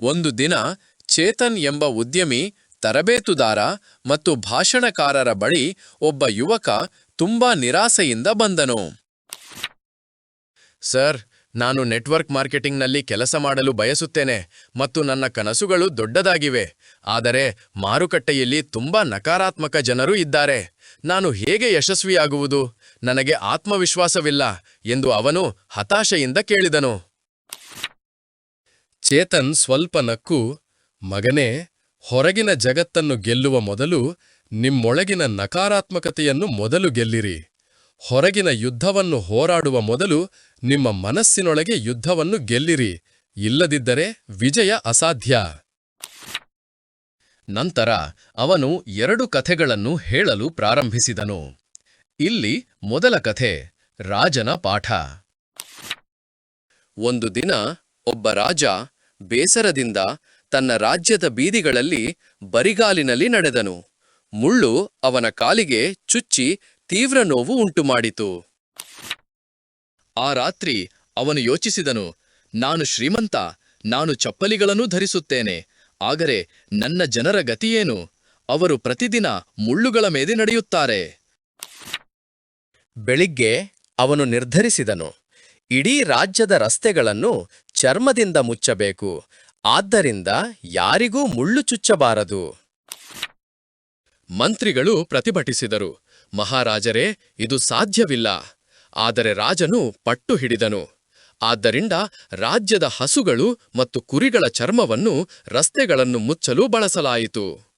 ಒಂದು ದಿನ ಚೇತನ್ ಎಂಬ ಉದ್ಯಮಿ, ತರಬೇತುದಾರ ಮತ್ತು ಭಾಷಣಕಾರರ ಬಳಿ ಒಬ್ಬ ಯುವಕ ತುಂಬಾ ನಿರಾಸೆಯಿಂದ ಬಂದನು. ಸರ್, ನಾನು ನೆಟ್ವರ್ಕ್ ಮಾರ್ಕೆಟಿಂಗ್ನಲ್ಲಿ ಕೆಲಸ ಮಾಡಲು ಬಯಸುತ್ತೇನೆ ಮತ್ತು ನನ್ನ ಕನಸುಗಳು ದೊಡ್ಡದಾಗಿವೆ. ಆದರೆ ಮಾರುಕಟ್ಟೆಯಲ್ಲಿ ತುಂಬಾ ನಕಾರಾತ್ಮಕ ಜನರು ಇದ್ದಾರೆ. ನಾನು ಹೇಗೆ ಯಶಸ್ವಿಯಾಗುವುದು? ನನಗೆ ಆತ್ಮವಿಶ್ವಾಸವಿಲ್ಲ ಎಂದು ಅವನು ಹತಾಶೆಯಿಂದ ಕೇಳಿದನು. ಚೇತನ್ ಸ್ವಲ್ಪ ನಕ್ಕು, ಮಗನೇ, ಹೊರಗಿನ ಜಗತ್ತನ್ನು ಗೆಲ್ಲುವ ಮೊದಲು ನಿಮ್ಮೊಳಗಿನ ನಕಾರಾತ್ಮಕತೆಯನ್ನು ಮೊದಲು ಗೆಲ್ಲಿರಿ. ಹೊರಗಿನ ಯುದ್ಧವನ್ನು ಹೋರಾಡುವ ಮೊದಲು ನಿಮ್ಮ ಮನಸ್ಸಿನೊಳಗೆ ಯುದ್ಧವನ್ನು ಗೆಲ್ಲಿರಿ. ಇಲ್ಲದಿದ್ದರೆ ವಿಜಯ ಅಸಾಧ್ಯ. ನಂತರ ಅವನು ಎರಡು ಕಥೆಗಳನ್ನು ಹೇಳಲು ಪ್ರಾರಂಭಿಸಿದನು. ಇಲ್ಲಿ ಮೊದಲ ಕಥೆ, ರಾಜನ ಪಾಠ. ಒಂದು ದಿನ ಒಬ್ಬ ರಾಜ ಬೇಸರದಿಂದ ತನ್ನ ರಾಜ್ಯದ ಬೀದಿಗಳಲ್ಲಿ ಬರಿಗಾಲಿನಲ್ಲಿ ನಡೆದನು. ಮುಳ್ಳು ಅವನ ಕಾಲಿಗೆ ಚುಚ್ಚಿ ತೀವ್ರ ನೋವು ಉಂಟುಮಾಡಿತು. ಆ ರಾತ್ರಿ ಅವನು ಯೋಚಿಸಿದನು, ನಾನು ಶ್ರೀಮಂತ, ನಾನು ಚಪ್ಪಲಿಗಳನ್ನೂ ಧರಿಸುತ್ತೇನೆ, ಆದರೆ ನನ್ನ ಜನರ ಗತಿಯೇನು? ಅವರು ಪ್ರತಿದಿನ ಮುಳ್ಳುಗಳ ಮೇಲೆ ನಡೆಯುತ್ತಾರೆ. ಬೆಳಿಗ್ಗೆ ಅವನು ನಿರ್ಧರಿಸಿದನು, ಇಡೀ ರಾಜ್ಯದ ರಸ್ತೆಗಳನ್ನು ಚರ್ಮದಿಂದ ಮುಚ್ಚಬೇಕು. ಆದ್ದರಿಂದ ಯಾರಿಗೂ ಮುಳ್ಳು ಚುಚ್ಚಬಾರದು. ಮಂತ್ರಿಗಳು ಪ್ರತಿಭಟಿಸಿದರು. ಮಹಾರಾಜರೇ, ಇದು ಸಾಧ್ಯವಿಲ್ಲ. ಆದರೆ ರಾಜನು ಪಟ್ಟು ಹಿಡಿದನು. ಆದ್ದರಿಂದ ರಾಜ್ಯದ ಹಸುಗಳು ಮತ್ತು ಕುರಿಗಳ ಚರ್ಮವನ್ನು ರಸ್ತೆಗಳನ್ನು ಮುಚ್ಚಲು ಬಳಸಲಾಯಿತು.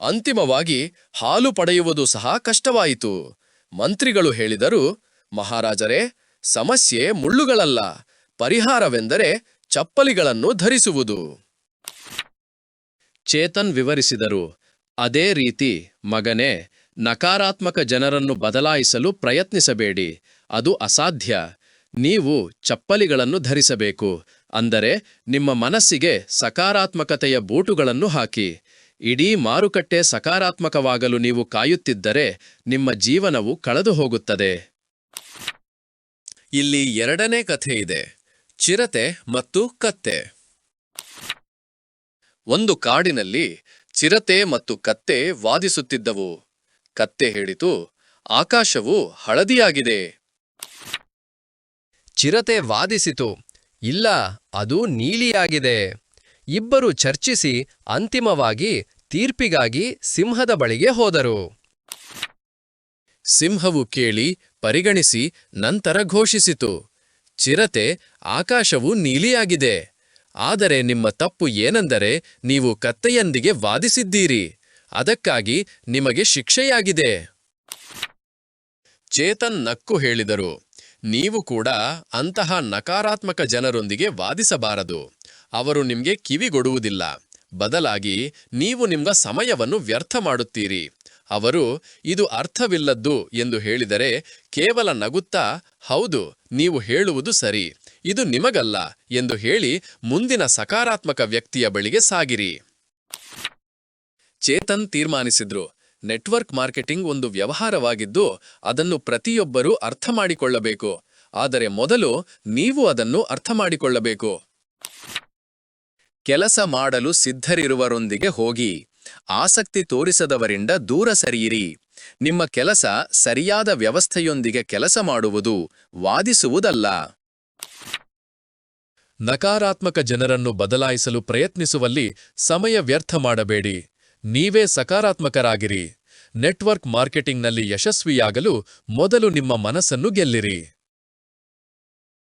ಅಂತಿಮವಾಗಿ ಹಾಲು ಪಡೆಯುವುದು ಸಹ ಕಷ್ಟವಾಯಿತು. ಮಂತ್ರಿಗಳು ಹೇಳಿದರು, ಮಹಾರಾಜರೇ, ಸಮಸ್ಯೆ ಮುಳ್ಳುಗಳಲ್ಲ. ಪರಿಹಾರವೆಂದರೆ ಚಪ್ಪಲಿಗಳನ್ನು ಧರಿಸುವುದು. ಚೇತನ್ ವಿವರಿಸಿದರು, ಅದೇ ರೀತಿ, ಮಗನೇ, ನಕಾರಾತ್ಮಕ ಜನರನ್ನು ಬದಲಾಯಿಸಲು ಪ್ರಯತ್ನಿಸಬೇಡಿ. ಅದು ಅಸಾಧ್ಯ. ನೀವು ಚಪ್ಪಲಿಗಳನ್ನು ಧರಿಸಬೇಕು. ಅಂದರೆ, ನಿಮ್ಮ ಮನಸ್ಸಿಗೆ ಸಕಾರಾತ್ಮಕತೆಯ ಬೂಟುಗಳನ್ನು ಹಾಕಿ. ಇಡೀ ಮಾರುಕಟ್ಟೆ ಸಕಾರಾತ್ಮಕವಾಗಲು ನೀವು ಕಾಯುತ್ತಿದ್ದರೆ, ನಿಮ್ಮ ಜೀವನವು ಕಳೆದು ಹೋಗುತ್ತದೆ ಇಲ್ಲಿ ಎರಡನೇ ಕಥೆ ಇದೆ ಚಿರತೆ ಮತ್ತು ಕತ್ತೆ. ಒಂದು ಕಾಡಿನಲ್ಲಿ ಚಿರತೆ ಮತ್ತು ಕತ್ತೆ ವಾದಿಸುತ್ತಿದ್ದವು. ಕತ್ತೆ ಹೇಳಿತು, ಆಕಾಶವು ಹಳದಿಯಾಗಿದೆ. ಚಿರತೆ ವಾದಿಸಿತು, ಇಲ್ಲ, ಅದು ನೀಲಿಯಾಗಿದೆ. ಇಬ್ಬರು ಚರ್ಚಿಸಿ ಅಂತಿಮವಾಗಿ ತೀರ್ಪಿಗಾಗಿ ಸಿಂಹದ ಬಳಿಗೆ ಹೋದರು. ಸಿಂಹವು ಕೇಳಿ, ಪರಿಗಣಿಸಿ, ನಂತರ ಘೋಷಿಸಿತು ಚಿರತೆ ಆಕಾಶವು ನೀಲಿಯಾಗಿದೆ. ಆದರೆ ನಿಮ್ಮ ತಪ್ಪು ಏನೆಂದರೆ ನೀವು ಕತ್ತೆಯೊಂದಿಗೆ ವಾದಿಸಿದ್ದೀರಿ. ಅದಕ್ಕಾಗಿ ನಿಮಗೆ ಶಿಕ್ಷೆಯಾಗಿದೆ. ಚೇತನ್ ನಕ್ಕು ಹೇಳಿದರು. ನೀವು ಕೂಡ ಅಂತಹ ನಕಾರಾತ್ಮಕ ಜನರೊಂದಿಗೆ ವಾದಿಸಬಾರದು. ಅವರು ನಿಮಗೆ ಕಿವಿಗೊಡುವುದಿಲ್ಲ. ಬದಲಾಗಿ ನೀವು ನಿಮ್ಮ ಸಮಯವನ್ನು ವ್ಯರ್ಥ ಮಾಡುತ್ತೀರಿ. ಅವರು, ಇದು ಅರ್ಥವಿಲ್ಲದ್ದು ಎಂದು ಹೇಳಿದರೆ ಕೇವಲ ನಗುತ್ತಾ, ಹೌದು, ನೀವು ಹೇಳುವುದು ಸರಿ, ಇದು ನಿಮಗಲ್ಲ ಎಂದು ಹೇಳಿ ಮುಂದಿನ ಸಕಾರಾತ್ಮಕ ವ್ಯಕ್ತಿಯ ಬಳಿಗೆ ಸಾಗಿರಿ. ಚೇತನ್ ತೀರ್ಮಾನಿಸಿದ್ರು, ನೆಟ್ವರ್ಕ್ ಮಾರ್ಕೆಟಿಂಗ್ ಒಂದು ವ್ಯವಹಾರವಾಗಿದ್ದು ಅದನ್ನು ಪ್ರತಿಯೊಬ್ಬರೂ ಅರ್ಥ ಮಾಡಿಕೊಳ್ಳಬೇಕು, ಆದರೆ ಮೊದಲು ನೀವು ಅದನ್ನು ಅರ್ಥ ಮಾಡಿಕೊಳ್ಳಬೇಕು. ಕೆಲಸ ಮಾಡಲು ಸಿದ್ಧರಿರುವರೊಂದಿಗೆ ಹೋಗಿ. ಆಸಕ್ತಿ ತೋರಿಸದವರಿಂದ ದೂರ ಸರಿಯಿರಿ. ನಿಮ್ಮ ಕೆಲಸ ಸರಿಯಾದ ವ್ಯವಸ್ಥೆಯೊಂದಿಗೆ ಕೆಲಸ ಮಾಡುವುದು ವಾದಿಸುವುದಲ್ಲ. ನಕಾರಾತ್ಮಕ ಜನರನ್ನು ಬದಲಾಯಿಸಲು ಪ್ರಯತ್ನಿಸುವಲ್ಲಿ ಸಮಯ ವ್ಯರ್ಥ ಮಾಡಬೇಡಿ. ನೀವೇ ಸಕಾರಾತ್ಮಕರಾಗಿರಿ. ನೆಟ್ವರ್ಕ್ ಮಾರ್ಕೆಟಿಂಗ್ನಲ್ಲಿ ಯಶಸ್ವಿಯಾಗಲು ಮೊದಲು ನಿಮ್ಮ ಮನಸ್ಸನ್ನು ಗೆಲ್ಲಿರಿ.